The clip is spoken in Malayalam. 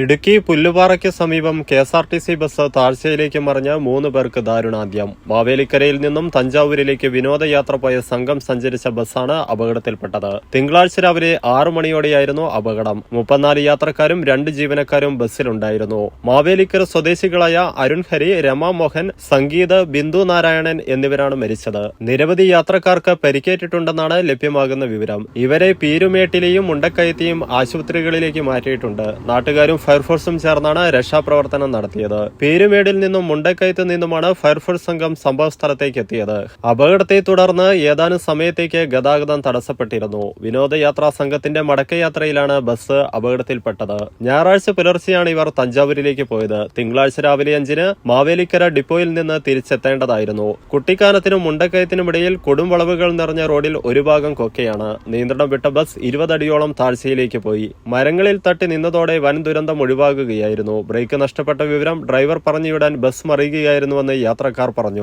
ഇടുക്കി പുല്ലുപാറയ്ക്ക് സമീപം K S R T C bus താഴ്ചയിലേക്ക് മറിഞ്ഞ് മൂന്ന് പേർക്ക് ദാരുണാന്ത്യം. മാവേലിക്കരയിൽ നിന്നും തഞ്ചാവൂരിലേക്ക് വിനോദയാത്ര പോയ സംഘം സഞ്ചരിച്ച ബസ്സാണ് അപകടത്തിൽപ്പെട്ടത്. തിങ്കളാഴ്ച രാവിലെ ആറു മണിയോടെയായിരുന്നു അപകടം. മുപ്പത്തിനാല് യാത്രക്കാരും രണ്ട് ജീവനക്കാരും ബസ്സിലുണ്ടായിരുന്നു. മാവേലിക്കര സ്വദേശികളായ അരുൺ ഹരി രമ മോഹൻ സംഗീത് ബിന്ദു നാരായണൻ എന്നിവരാണ് മരിച്ചത്. നിരവധി യാത്രക്കാർക്ക് പരിക്കേറ്റിട്ടുണ്ടെന്നാണ് ലഭ്യമാകുന്ന വിവരം. ഇവരെ പീരുമേട്ടിലെയും മുണ്ടക്കയത്തെയും ആശുപത്രികളിലേക്ക് മാറ്റിയിട്ടുണ്ട്. നാട്ടുകാരും ഫയർഫോഴ്സും ചേർന്നാണ് രക്ഷാപ്രവർത്തനം നടത്തിയത്. പേരുമേടിൽ നിന്നും മുണ്ടക്കയത്ത് നിന്നുമാണ് ഫയർഫോഴ്സ് സംഘം സംഭവ സ്ഥലത്തേക്ക് എത്തിയത്. അപകടത്തെ തുടർന്ന് ഏതാനും സമയത്തേക്ക് ഗതാഗതം തടസ്സപ്പെട്ടിരുന്നു. വിനോദയാത്രാ സംഘത്തിന്റെ മടക്കയാത്രയിലാണ് ബസ് അപകടത്തിൽപ്പെട്ടത്. ഞായറാഴ്ച പുലർച്ചെയാണ് ഇവർ തഞ്ചാവൂരിലേക്ക് പോയത്. തിങ്കളാഴ്ച രാവിലെ അഞ്ചിന് മാവേലിക്കര ഡിപ്പോയിൽ നിന്ന് തിരിച്ചെത്തേണ്ടതായിരുന്നു. കുട്ടിക്കാനത്തിനും മുണ്ടക്കയത്തിനുമിടയിൽ കൊടുംവളവുകൾ നിറഞ്ഞ റോഡിൽ ഒരു ഭാഗം കൊക്കയാണ്. നിയന്ത്രണം വിട്ട ബസ് ഇരുപതടിയോളം താഴ്ചയിലേക്ക് പോയി. മരങ്ങളിൽ തട്ടി നിന്നതോടെ വൻ ദുരന്തം ഒഴിവാകുകയായിരുന്നു. ബ്രേക്ക് നഷ്ടപ്പെട്ട വിവരം ഡ്രൈവർ പറഞ്ഞുവിടാൻ ബസ് മറിയുകയായിരുന്നുവെന്ന് യാത്രക്കാർ പറഞ്ഞു.